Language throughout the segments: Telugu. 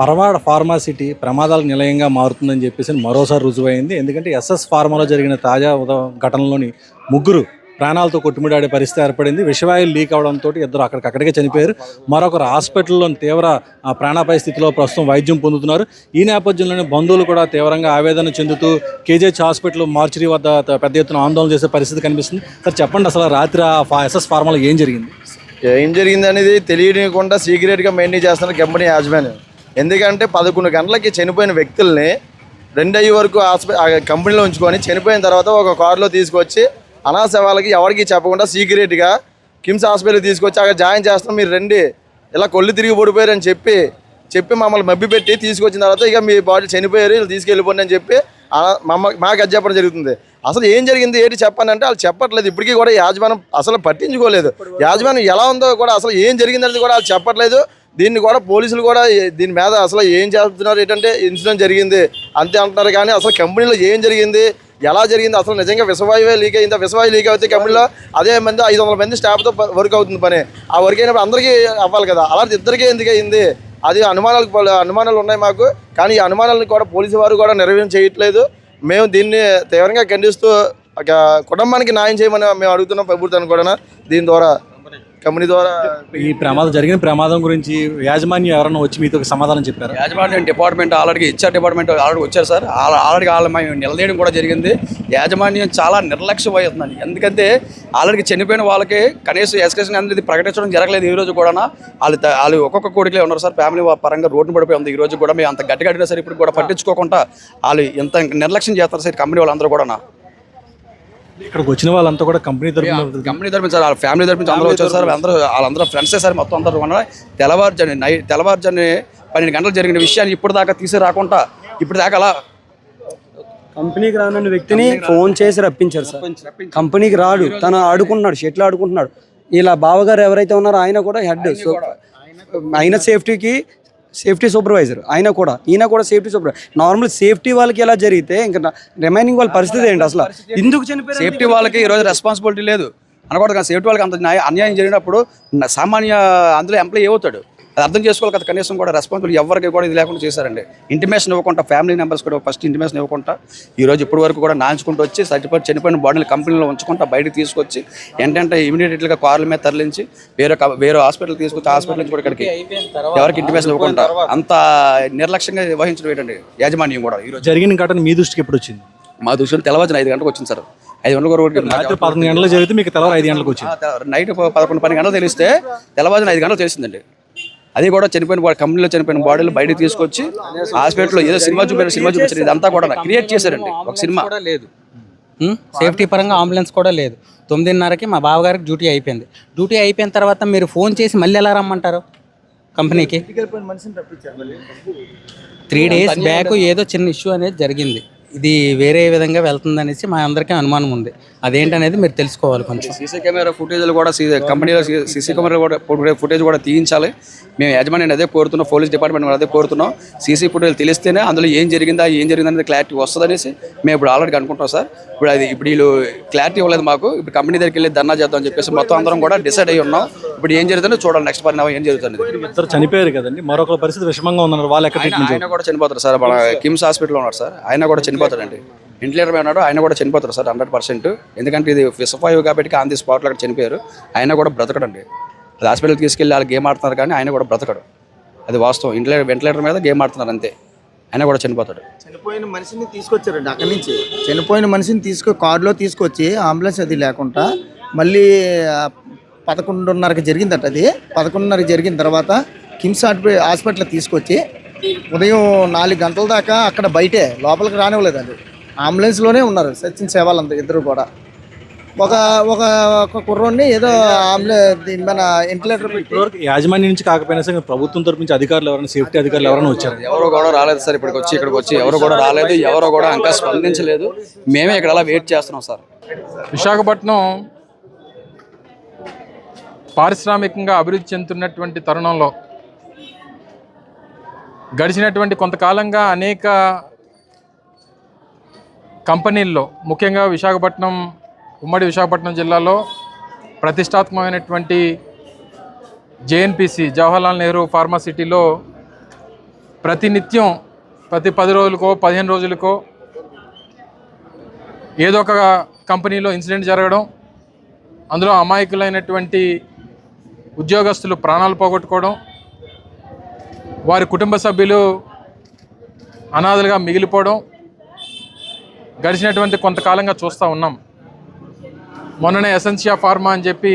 పరవాడ ఫార్మాసిటీ ప్రమాదాల నిలయంగా మారుతుందని చెప్పేసి మరోసారి రుజువైంది. ఎందుకంటే ఎస్ఎస్ ఫార్మాలో జరిగిన తాజా ఘటనలోని ముగ్గురు ప్రాణాలతో కొట్టుమిడాడే పరిస్థితి ఏర్పడింది. విషవాయులు లీక్ అవడంతో ఇద్దరు అక్కడికక్కడికే చనిపోయారు. మరొకరు హాస్పిటల్లో తీవ్ర ఆ, ప్రాణాపాయ స్థితిలో ప్రస్తుతం వైద్యం పొందుతున్నారు. ఈ నేపథ్యంలోనే బంధువులు కూడా తీవ్రంగా ఆవేదన చెందుతూ కేజీహెచ్ హాస్పిటల్ మార్చిరీ వద్ద పెద్ద ఎత్తున ఆందోళన చేసే పరిస్థితి కనిపిస్తుంది. సార్ చెప్పండి అసలు రాత్రి ఆ ఫా- ఎస్ఎస్ ఫార్మాలో ఏం జరిగింది? ఏం జరిగింది అనేది తెలియకుండా సీక్రెట్గా మెయింటైన్ చేస్తున్నారు కంపెనీ యాజమాన్యం. ఎందుకంటే పదకొండు గంటలకి చనిపోయిన వ్యక్తుల్ని రెండు అయ్యే వరకు హాస్పి ఆ కంపెనీలో ఉంచుకొని చనిపోయిన తర్వాత ఒక కారులో తీసుకొచ్చి అనాథ శవాలకి ఎవరికి చెప్పకుండా సీక్రెట్గా కిమ్స్ హాస్పిటల్కి తీసుకొచ్చి అక్కడ జాయిన్ చేస్తాం మీరు రండి. ఇలా కొల్లు తిరిగి పడిపోయారని చెప్పి చెప్పి మమ్మల్ని మబ్బి పెట్టి తీసుకొచ్చిన తర్వాత ఇక మీ బాడీ చనిపోయారు వీళ్ళు తీసుకెళ్ళిపోండి అని చెప్పి మమ్మ మాకు అది చెప్పడం జరుగుతుంది. అసలు ఏం జరిగింది ఏంటి చెప్పానంటే వాళ్ళు చెప్పట్లేదు. ఇప్పటికీ కూడా యాజమాన్యం అసలు పట్టించుకోలేదు. యాజమాన్యం ఎలా ఉందో కూడా అసలు ఏం జరిగిందనేది కూడా వాళ్ళు చెప్పట్లేదు. దీన్ని కూడా పోలీసులు కూడా దీని మీద అసలు ఏం చేస్తున్నారు? ఏంటంటే ఇన్సిడెంట్ జరిగింది. అంతే అంటున్నారు కానీ అసలు కంపెనీలో ఏం జరిగింది? ఎలా జరిగింది? అసలు నిజంగా విషవాయువే లీక్ అయింది విషవాయు లీక్ అవుతే కంపెనీలో అదే మంది ఐదు వందల మంది స్టాఫ్తో వర్క్ అవుతుంది పని. ఆ వర్క్ అయినప్పుడు అందరికీ అవ్వాలి కదా. అలాంటి ఇద్దరికీ ఎందుకు అయింది అది అనుమానాలు అనుమానాలు ఉన్నాయి మాకు. కానీ ఈ అనుమానాలను కూడా పోలీసు వారు కూడా నిర్వహణ చేయట్లేదు. మేము దీన్ని తీవ్రంగా ఖండిస్తూ ఒక కుటుంబానికి న్యాయం చేయమని మేము అడుగుతున్నాం ప్రభుత్వాన్ని కూడా దీని ద్వారా. కంపెనీ ద్వారా ఈ ప్రమాదం జరిగిన ప్రమాదం గురించి యాజమాన్యం ఎవరైనా వచ్చి మీతో సమాధానం చెప్పారు? యాజమాన్యం department already HR department already వచ్చారు సార్. ఆల్- ఆల్రెడీ వాళ్ళ మేము నిలదీయడం కూడా జరిగింది. యాజమాన్యం చాలా నిర్లక్ష్యం అవుతుందండి ఎందుకంటే ఆల్రెడీ చనిపోయిన వాళ్ళకి కనీసం ఎస్కేషన్ అనేది ప్రకటించడం జరగలేదు ఈ రోజు కూడా వాళ్ళు వాళ్ళు ఒక్కొక్క కోడికలే ఉన్నారు సార్. ఫ్యామిలీ పరంగా రోడ్డు పడిపోయి ఉంది. ఈ రోజు కూడా మేము అంత గట్టి కట్టినా సరే ఇప్పుడు కూడా పట్టించుకోకుండా వాళ్ళు ఎంత నిర్లక్ష్యం చేస్తారు సార్ కంపెనీ వాళ్ళందరూ కూడా ఇక్కడికి వచ్చిన వాళ్ళంతా కూడా కంపెనీ తరఫున కంపెనీ తరపు సార్ వాళ్ళ ఫ్యామిలీ తరపు నుంచి అందరూ వచ్చారు సార్. అందరూ వాళ్ళందరూ ఫ్రెండ్సే సార్ మొత్తం అందరూ ఉన్నారు. తెల్లవారుజాని నై తెల్లవారుజాని పన్నెండు గంటలు జరిగిన విషయాన్ని ఇప్పుడు దాకా తీసి రాకుండా ఇప్పుడు దాకా అలా కంపెనీకి రానున్న వ్యక్తిని ఫోన్ చేసి రప్పించారు సార్. కంపెనీకి రాడు. తను ఆడుకుంటున్నాడు షెట్లు ఆడుకుంటున్నాడు. ఇలా బావగారు ఎవరైతే ఉన్నారో ఆయన కూడా హెడ్. సో ఆయన సేఫ్టీకి సేఫ్టీ సూపర్వైజర్. ఆయన కూడా ఈయన కూడా సేఫ్టీ సూపర్వైజర్ నార్మల్ సేఫ్టీ వాళ్ళకి ఎలా జరిగితే ఇంకా రిమైనింగ్ వాళ్ళ పరిస్థితి ఏంటి అసలు? ఎందుకు చనిపోయారు? సేఫ్టీ వాళ్ళకి ఈరోజు రెస్పాన్సిబిలిటీ లేదు. అనకూడదు కానీ సేఫ్టీ వాళ్ళకి అంత న్యాయ అన్యాయం జరిగినప్పుడు సామాన్య అందులో ఎంప్లాయీ ఏమవుతాడు? అది అర్థం చేసుకోవాలి కదా కనీసం కూడా రెస్పాన్సిబిలిటీ ఎవరికి కూడా ఇది లేకుండా చేశారండి. ఇంటిమేషన్ ఇవ్వకుండా ఫ్యామిలీ మెంబర్స్ కూడా ఫస్ట్ ఇంటిమేషన్ ఇవ్వకుండా ఈ రోజు ఇప్పటి వరకు కూడా నాంచుకుంటూ వచ్చి సర్టిఫికేట్ చనిపోయిన బాడీని కంపెనీలో ఉంచుకుంటా బయటకు తీసుకొచ్చి ఏంటంటే ఇమీడియట్గా కార్ల మీద తరలించి వేరే వేరే హాస్పిటల్ తీసుకొచ్చి హాస్పిటల్ నుంచి కూడా ఇక్కడికి ఎవరికి ఇంటిమేషన్ ఇవ్వకుండా అంత నిర్లక్ష్యంగా వహించడం ఏంటండి యాజమాన్యం కూడా ఈరోజు జరిగిన ఘటన మీ దృష్టికి ఎప్పుడు వచ్చింది? మా దృష్టిలో తెల్లవారుజాన ఐదు గంటలకు వచ్చింది సార్. ఐదు గంటలకు వరకు రాత్రి పదకొండు గంటలకు జరిగితే మీకు తెల్లవారు ఐదు గంటలకు వచ్చింది. నైట్ పదకొండు పన్నెండు గంటలు తెలిస్తే తెల్లవారుజాన ఐదు గంటలు తెలిసిందండి. అది కూడా చనిపోయిన బాడీ కంపెనీలో చనిపోయిన బాడీలు బయటకు తీసుకొచ్చి హాస్పిటల్లో ఏదో సినిమా చూపారు సినిమా చూపించారు. ఇదంతా కూడా క్రియేట్ చేశారండి. ఒక సినిమా. కూడా లేదు? సేఫ్టీ పరంగా అంబులెన్స్ కూడా లేదు. తొమ్మిదిన్నరకి మా బావగారికి డ్యూటీ అయిపోయింది. డ్యూటీ అయిపోయిన తర్వాత మీరు ఫోన్ చేసి మళ్ళీ ఎలా రమ్మంటారు కంపెనీకి? త్రీ డేస్ బ్యాక్ ఏదో చిన్న ఇష్యూ అనేది జరిగింది. ఇది వేరే విధంగా వెళ్తుంది అనేసి మా అందరికీ అనుమానం ఉంది. అదేంటనేది మీరు తెలుసుకోవాలి కొంచెం. సీసీ కెమెరా ఫుటేజ్లు కూడా కంపెనీలో సీసీ కెమెరా కూడా ఫుటేజ్ కూడా తీయించాలి. మేము యజమాని అదే కోరుతున్నాం పోలీస్ డిపార్ట్మెంట్ కూడా అదే కోరుతున్నాం. సీసీ ఫుటేజ్ తెలిస్తేనే అందులో ఏం జరిగిందా ఏం జరిగింది అనేది క్లారిటీ వస్తుంది అనేసి మేము ఇప్పుడు ఆల్రెడీ అనుకుంటాం సార్. ఇప్పుడు అది ఇప్పుడు వీళ్ళు క్లారిటీ ఇవ్వలేదు మాకు. ఇప్పుడు కంపెనీ దగ్గరికి వెళ్ళి ధర్నా చేద్దాం అని చెప్పేసి మొత్తం అందరం కూడా డిసైడ్ అయ్యి ఉన్నాం. ఇప్పుడు ఏం జరుగుతుందో చూడాలి నెక్స్ట్ పరిణామం ఏం జరుగుతుంది. ఇద్దరు చనిపోయారు కదండి. మరొకరి పరిస్థితి విషమంగా ఉందన్నారు. వాళ్ళు ఎక్కడ ఆయన ట్రీట్మెంట్ ఆయన కూడా చనిపోతారు సార్. మన కిమ్స్ హాస్పిటల్లో ఉన్నారు సార్. ఆయన కూడా చనిపోతాడండి ఇంటిలేటర్ ఉన్నాడు ఆయన కూడా చనిపోతారు సార్ హండ్రెడ్ పర్సెంట్ ఎందుకంటే ఇది విషఫాయువు కాబట్టి ఆన్ ది స్పాట్లో అక్కడ చనిపోయారు. ఆయన కూడా బ్రతకడండి. అది హాస్పిటల్కి తీసుకెళ్ళి వాళ్ళు గేమ్ ఆడుతున్నారు కానీ ఆయన కూడా బ్రతకడు. అది వాస్తవం. ఇంటిలేటర్ వెంటిలేటర్ మీద గేమ్ ఆడుతున్నారు అంతే. ఆయన కూడా చనిపోతాడు. చనిపోయిన మనిషిని తీసుకొచ్చారండి అక్కడి నుంచి. చనిపోయిన మనిషిని తీసుకు కారులో తీసుకొచ్చి అంబులెన్స్ అది లేకుండా మళ్ళీ పదకొండున్నరకి జరిగిందట అది. పదకొండున్నరకి జరిగిన తర్వాత కిమ్స్ హాస్పి- హాస్పిటల్ తీసుకొచ్చి ఉదయం నాలుగు గంటల దాకా అక్కడ బయటే లోపలికి రానివ్వలేదండి అంబులెన్స్లోనే ఉన్నారు సచిన్ సేవాలంతా ఇద్దరు కూడా. ఒక ఒక ఒక కుర్రోడిని ఏదో అంబులెన్స్ దీని మన ఇంటిలేటర్ యాజమాన్యం నుంచి కాకపోయినా సరే ప్రభుత్వం తరపు నుంచి అధికారులు ఎవరైనా సేఫ్టీ అధికారులు ఎవరైనా వచ్చారు? ఎవరు కూడా రాలేదు సార్ ఇక్కడికి వచ్చి ఇక్కడికి వచ్చి ఎవరు కూడా రాలేదు ఎవరు కూడా ఇంకా స్పందించలేదు. మేమే ఇక్కడ అలా వెయిట్ చేస్తున్నాం సార్. విశాఖపట్నం పారిశ్రామికంగా అభివృద్ధి చెందుతున్నటువంటి తరుణంలో గడిచినటువంటి కొంతకాలంగా అనేక కంపెనీల్లో ముఖ్యంగా విశాఖపట్నం ఉమ్మడి విశాఖపట్నం జిల్లాలో ప్రతిష్టాత్మకమైనటువంటి జేఎన్పిసి జవహర్లాల్ నెహ్రూ ఫార్మాసిటీలో ప్రతినిత్యం ప్రతి పది రోజులకో పదిహేను రోజులకో ఏదో ఒక కంపెనీలో ఇన్సిడెంట్ జరగడం అందులో అమాయకులైనటువంటి ఉద్యోగస్తులు ప్రాణాలు పోగొట్టుకోవడం వారి కుటుంబ సభ్యులు అనాథలుగా మిగిలిపోవడం గడిచినటువంటి కొంతకాలంగా చూస్తూ ఉన్నాం. మొన్ననే ఎసెన్షియా ఫార్మా అని చెప్పి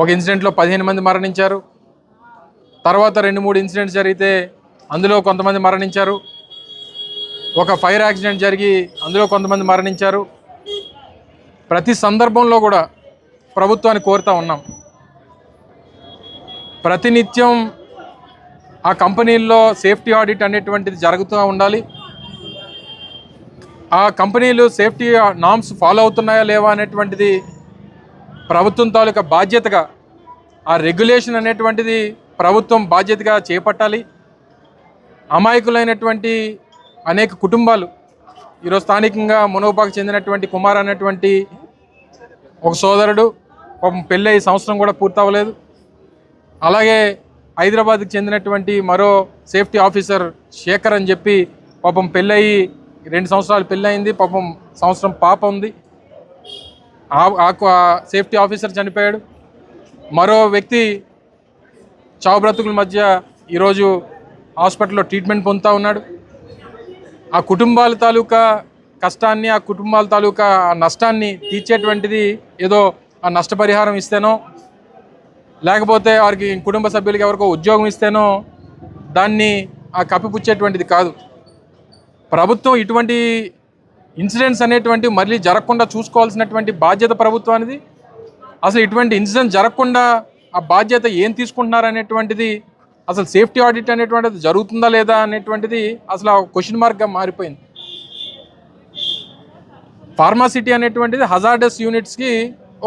ఒక ఇన్సిడెంట్లో పదిహేను మంది మరణించారు. తర్వాత రెండు మూడు ఇన్సిడెంట్స్ జరిగితే అందులో కొంతమంది మరణించారు. ఒక ఫైర్ యాక్సిడెంట్ జరిగి అందులో కొంతమంది మరణించారు. ప్రతి సందర్భంలో కూడా ప్రభుత్వాన్ని కోరుతూ ఉన్నాం. ప్రతినిత్యం ఆ కంపెనీల్లో సేఫ్టీ ఆడిట్ అనేటువంటిది జరుగుతూ ఉండాలి. ఆ కంపెనీలు సేఫ్టీ నామ్స్ ఫాలో అవుతున్నాయా లేవా అనేటువంటిది ప్రభుత్వం తాలూకా బాధ్యతగా ఆ రెగ్యులేషన్ అనేటువంటిది ప్రభుత్వం బాధ్యతగా చేపట్టాలి. అమాయకులైనటువంటి అనేక కుటుంబాలు ఈరోజు స్థానికంగా మునోపాకు చెందినటువంటి కుమార్ అనేటువంటి ఒక సోదరుడు ఒక పెళ్ళి సంవత్సరం కూడా పూర్తవ్వలేదు అలాగే హైదరాబాద్కి చెందినటువంటి మరో సేఫ్టీ ఆఫీసర్ శేఖర్ అని చెప్పి పాపం పెళ్ళయి రెండు సంవత్సరాలు పెళ్ళయింది పాపం సంవత్సరం పాప ఉంది. ఆ- ఆ సేఫ్టీ ఆఫీసర్ చనిపోయాడు. మరో వ్యక్తి చావు బ్రతుకుల మధ్య ఈరోజు హాస్పిటల్లో ట్రీట్మెంట్ పొందుతూ ఉన్నాడు. ఆ కుటుంబాల తాలూకా కష్టాన్ని ఆ కుటుంబాల తాలూకా ఆ నష్టాన్ని తీర్చేటువంటిది ఏదో ఆ నష్టపరిహారం ఇస్తేనో లేకపోతే వారికి కుటుంబ సభ్యులకి ఎవరికో ఉద్యోగం ఇస్తేనో దాన్ని ఆ కప్పిపుచ్చేటువంటిది కాదు. ప్రభుత్వం ఇటువంటి ఇన్సిడెంట్స్ అనేటువంటి మళ్ళీ జరగకుండా చూసుకోవాల్సినటువంటి బాధ్యత ప్రభుత్వానిది. అసలు ఇటువంటి ఇన్సిడెంట్ జరగకుండా ఆ బాధ్యత ఏం తీసుకుంటున్నారు అనేటువంటిది అసలు సేఫ్టీ ఆడిట్ అనేటువంటిది జరుగుతుందా లేదా అనేటువంటిది అసలు క్వశ్చన్ మార్క్గా మారిపోయింది. ఫార్మాసిటీ అనేటువంటిది హజార్డస్ యూనిట్స్కి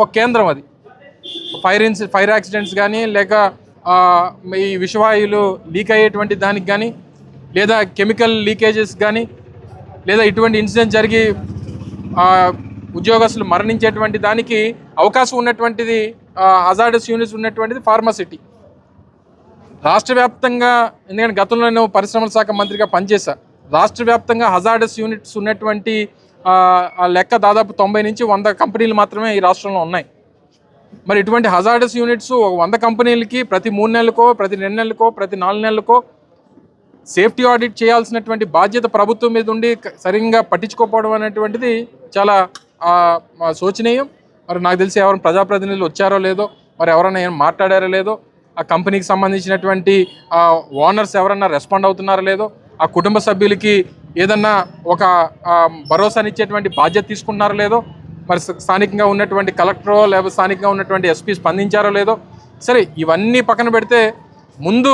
ఒక కేంద్రం అది. ఫైర్ ఇన్స్ ఫైర్ యాక్సిడెంట్స్ కానీ లేక ఈ విషవాయువులు లీక్ అయ్యేటువంటి దానికి కానీ లేదా కెమికల్ లీకేజెస్ కానీ లేదా ఇటువంటి ఇన్సిడెంట్ జరిగి ఉద్యోగస్తులు మరణించేటువంటి దానికి అవకాశం ఉన్నటువంటిది హజార్డస్ యూనిట్స్ ఉన్నటువంటిది ఫార్మాసిటీ రాష్ట్ర వ్యాప్తంగా ఎందుకంటే గతంలో నేను పరిశ్రమల శాఖ మంత్రిగా పనిచేశా. రాష్ట్ర వ్యాప్తంగా హజార్డస్ యూనిట్స్ ఉన్నటువంటి లెక్క దాదాపు తొంభై నుంచి వంద కంపెనీలు మాత్రమే ఈ రాష్ట్రంలో ఉన్నాయి. మరి ఇటువంటి హజార్డస్ యూనిట్స్ ఒక వంద కంపెనీలకి ప్రతి మూడు నెలలకో ప్రతి రెండు నెలలకో ప్రతి నాలుగు నెలలకో సేఫ్టీ ఆడిట్ చేయాల్సినటువంటి బాధ్యత ప్రభుత్వం మీద ఉండి సరిగ్గా పట్టించుకోకపోవడం అనేటువంటిది చాలా శోచనీయం. మరి నాకు తెలిసి ఎవరైనా ప్రజాప్రతినిధులు వచ్చారో లేదో మరి ఎవరైనా ఏం మాట్లాడారో లేదో ఆ కంపెనీకి సంబంధించినటువంటి ఆ ఓనర్స్ ఎవరన్నా రెస్పాండ్ అవుతున్నారో లేదో ఆ కుటుంబ సభ్యులకి ఏదన్నా ఒక భరోసానిచ్చేటువంటి బాధ్యత తీసుకున్నారో లేదో మరి స్థానికంగా ఉన్నటువంటి కలెక్టరో లేకపోతే స్థానికంగా ఉన్నటువంటి ఎస్పీ స్పందించారో లేదో సరే ఇవన్నీ పక్కన పెడితే ముందు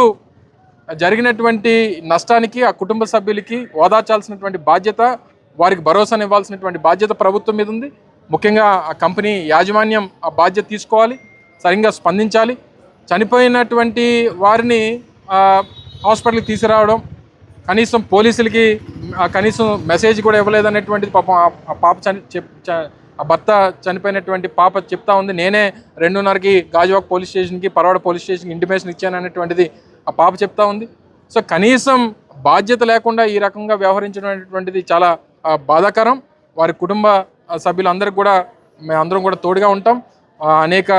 జరిగినటువంటి నష్టానికి ఆ కుటుంబ సభ్యులకి ఓదార్చాల్సినటువంటి బాధ్యత వారికి భరోసాను ఇవ్వాల్సినటువంటి బాధ్యత ప్రభుత్వం మీద ఉంది. ముఖ్యంగా ఆ కంపెనీ యాజమాన్యం ఆ బాధ్యత తీసుకోవాలి సరిగ్గా స్పందించాలి. చనిపోయినటువంటి వారిని హాస్పిటల్కి తీసుకురావడం కనీసం పోలీసులకి కనీసం మెసేజ్ కూడా ఇవ్వలేదనేటువంటిది పాపం ఆ- పాప చని చెప్- ఆ భర్త చనిపోయినటువంటి పాప చెప్తా ఉంది. నేనే రెండున్నరకి గాజువాక్ పోలీస్ స్టేషన్కి పరవాడ పోలీస్ స్టేషన్కి ఇంటిమేషన్ ఇచ్చాను అనేటువంటిది ఆ పాప చెప్తా ఉంది. సో కనీసం బాధ్యత లేకుండా ఈ రకంగా వ్యవహరించడం చాలా బాధాకరం. వారి కుటుంబ సభ్యులందరికీ కూడా మేమందరం కూడా తోడుగా ఉంటాం. అనేక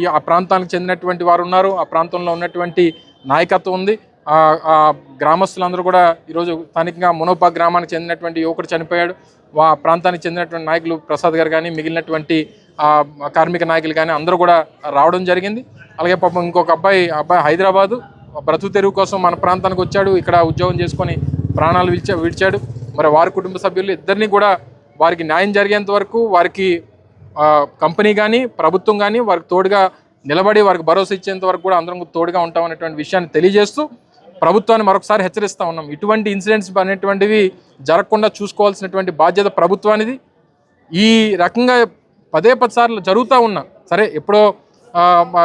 ఈ ఆ ప్రాంతానికి చెందినటువంటి వారు ఉన్నారు. ఆ ప్రాంతంలో ఉన్నటువంటి నాయకత్వం ఉంది. ఆ గ్రామస్తులందరూ కూడా ఈరోజు స్థానికంగా మునోపా గ్రామానికి చెందినటువంటి యువకుడు చనిపోయాడు. వా ప్రాంతానికి చెందినటువంటి నాయకులు ప్రసాద్ గారు కానీ మిగిలినటువంటి ఆ, కార్మిక నాయకులు కానీ అందరూ కూడా రావడం జరిగింది. అలాగే పాపం ఇంకొక అబ్బాయి అబ్బాయి హైదరాబాదు బ్రతుకు తెరువు కోసం మన ప్రాంతానికి వచ్చాడు. ఇక్కడ ఉద్యోగం చేసుకొని ప్రాణాలు విడిచా విడిచాడు. మరి వారి కుటుంబ సభ్యులు ఇద్దరిని కూడా వారికి న్యాయం జరిగేంత వరకు వారికి కంపెనీ కానీ ప్రభుత్వం కానీ వారికి తోడుగా నిలబడి వారికి భరోసా ఇచ్చేంత వరకు కూడా అందరం తోడుగా ఉంటాం అనేటువంటి విషయాన్ని తెలియజేస్తూ ప్రభుత్వాన్ని మరొకసారి హెచ్చరిస్తూ ఉన్నాం. ఇటువంటి ఇన్సిడెంట్స్ అనేటువంటివి జరగకుండా చూసుకోవాల్సినటువంటి బాధ్యత ప్రభుత్వానిది. ఈ రకంగా పదే పది సార్లు జరుగుతూ ఉన్నా సరే ఎప్పుడో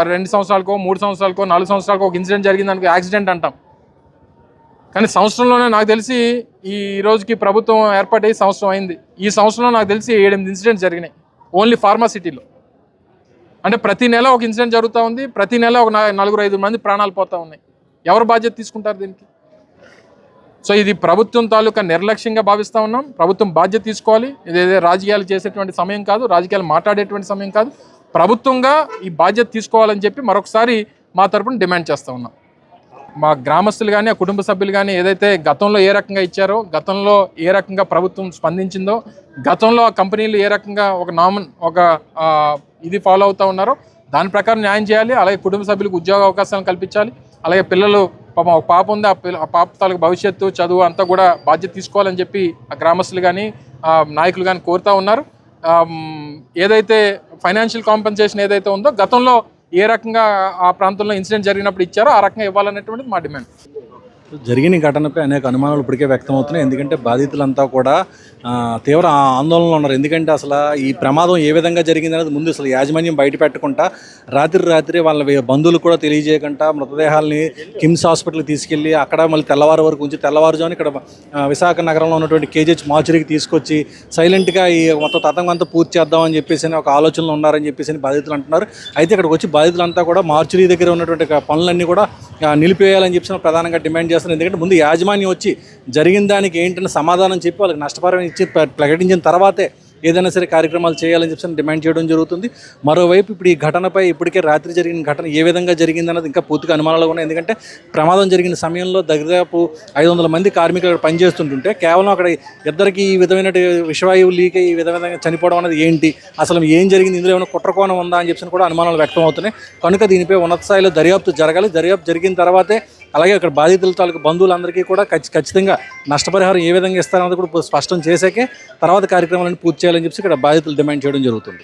రెండు సంవత్సరాలకో మూడు సంవత్సరాలకో నాలుగు సంవత్సరాలకో ఒక ఇన్సిడెంట్ జరిగిందానికి యాక్సిడెంట్ అంటాం. కానీ సంవత్సరంలోనే నాకు తెలిసి ఈ రోజుకి ప్రభుత్వం ఏర్పాటై సంవత్సరం అయింది. ఈ సంవత్సరంలో నాకు తెలిసి ఏడెనిమిది ఇన్సిడెంట్స్ జరిగినాయి ఓన్లీ ఫార్మాసిటీలో అంటే ప్రతి నెల ఒక ఇన్సిడెంట్ జరుగుతూ ఉంది ప్రతి నెల ఒక నా- నలుగురు ఐదు మంది ప్రాణాలు పోతూ ఉన్నాయి. ఎవరు బాధ్యత తీసుకుంటారు దీనికి? సో ఇది ప్రభుత్వం తాలూకా నిర్లక్ష్యంగా భావిస్తూ ఉన్నాం. ప్రభుత్వం బాధ్యత తీసుకోవాలి. ఇదేదో రాజకీయాలు చేసేటువంటి సమయం కాదు రాజకీయాలు మాట్లాడేటువంటి సమయం కాదు. ప్రభుత్వంగా ఈ బాధ్యత తీసుకోవాలని చెప్పి మరొకసారి మా తరపున డిమాండ్ చేస్తూ ఉన్నాం. మా గ్రామస్తులు కానీ ఆ కుటుంబ సభ్యులు కానీ ఏదైతే గతంలో ఏ రకంగా ఇచ్చారో గతంలో ఏ రకంగా ప్రభుత్వం స్పందించిందో గతంలో ఆ కంపెనీలు ఏ రకంగా ఒక నామన్ ఒక ఇది ఫాలో అవుతూ ఉన్నారో దాని ప్రకారం న్యాయం చేయాలి. అలాగే కుటుంబ సభ్యులకు ఉద్యోగ అవకాశాలను కల్పించాలి. అలాగే పిల్లలు పాపం ఒక పాప ఉంది ఆ పిల్ల ఆ పాప తాలూకు భవిష్యత్తు చదువు అంతా కూడా బాధ్యత తీసుకోవాలని చెప్పి ఆ గ్రామస్తులు కానీ ఆ నాయకులు కానీ కోరుతూ ఉన్నారు. ఏదైతే ఫైనాన్షియల్ కాంపెన్సేషన్ ఏదైతే ఉందో గతంలో ఏ రకంగా ఆ ప్రాంతంలో ఇన్సిడెంట్ జరిగినప్పుడు ఇచ్చారో ఆ రకంగా ఇవ్వాలనేటువంటిది మా డిమాండ్. జరిగిన ఘటనపై అనేక అనుమానాలు ఇప్పటికే వ్యక్తమవుతున్నాయి. ఎందుకంటే బాధితులంతా కూడా తీవ్ర ఆందోళనలో ఉన్నారు. ఎందుకంటే అసలు ఈ ప్రమాదం ఏ విధంగా జరిగింది అనేది ముందు అసలు యాజమాన్యం బయట పెట్టకుండా రాత్రి రాత్రి వాళ్ళ బంధువులు కూడా తెలియజేయకుండా మృతదేహాల్ని కిమ్స్ హాస్పిటల్కి తీసుకెళ్ళి అక్కడ మళ్ళీ తెల్లవారు వరకు ఉంచి తెల్లవారుజామున ఇక్కడ విశాఖ నగరంలో ఉన్నటువంటి కేజీహెచ్ మార్చురీకి తీసుకొచ్చి సైలెంట్గా ఈ మొత్తం తతంగం అంతా పూర్తి చేద్దామని చెప్పేసి అని ఒక ఆలోచనలో ఉన్నారని చెప్పేసి బాధితులు అంటున్నారు. అయితే ఇక్కడికి వచ్చి బాధితులంతా కూడా మార్చురీ దగ్గర ఉన్నటువంటి పనులన్నీ కూడా నిలిపేయాలని చెప్పి ప్రధానంగా డిమాండ్ చేస్తున్నారు. ఎందుకంటే ముందు యాజమాన్యం వచ్చి జరిగిన దానికి ఏంటని సమాధానం చెప్పి వాళ్ళకి నష్టపరం ఇచ్చి ప్రకటించిన తర్వాతే ఏదైనా సరే కార్యక్రమాలు చేయాలని చెప్పి డిమాండ్ చేయడం జరుగుతుంది. మరోవైపు ఇప్పుడు ఈ ఘటనపై ఇప్పటికే రాత్రి జరిగిన ఘటన ఏ విధంగా జరిగింది అన్నది ఇంకా పూర్తిగా అనుమానాలు ఉన్నాయి. ఎందుకంటే ప్రమాదం జరిగిన సమయంలో దాదాపు ఐదు వందల మంది కార్మికులు అక్కడ పనిచేస్తుంటుంటే కేవలం అక్కడ ఇద్దరికి ఈ విధమైన విషవాయువు లీక్ అయ్యి ఈ విధంగా చనిపోవడం అనేది ఏంటి? అసలు ఏం జరిగింది? ఇందులో ఏమైనా కుట్రకోణం ఉందా అని చెప్పి కూడా అనుమానాలు వ్యక్తం అవుతున్నాయి. కనుక దీనిపై ఉన్నత స్థాయిలో దర్యాప్తు జరగాలి. దర్యాప్తు జరిగిన తర్వాతే అలాగే అక్కడ బాధితుల తాలూకు బంధువులందరికీ కూడా ఖచ్చి- ఖచ్చితంగా నష్టపరిహారం ఏ విధంగా ఇస్తారన్నది కూడా స్పష్టం చేశాకే తర్వాత కార్యక్రమాలను పూర్తి చేయాలని చెప్పి ఇక్కడ బాధితులు డిమాండ్ చేయడం జరుగుతుంది.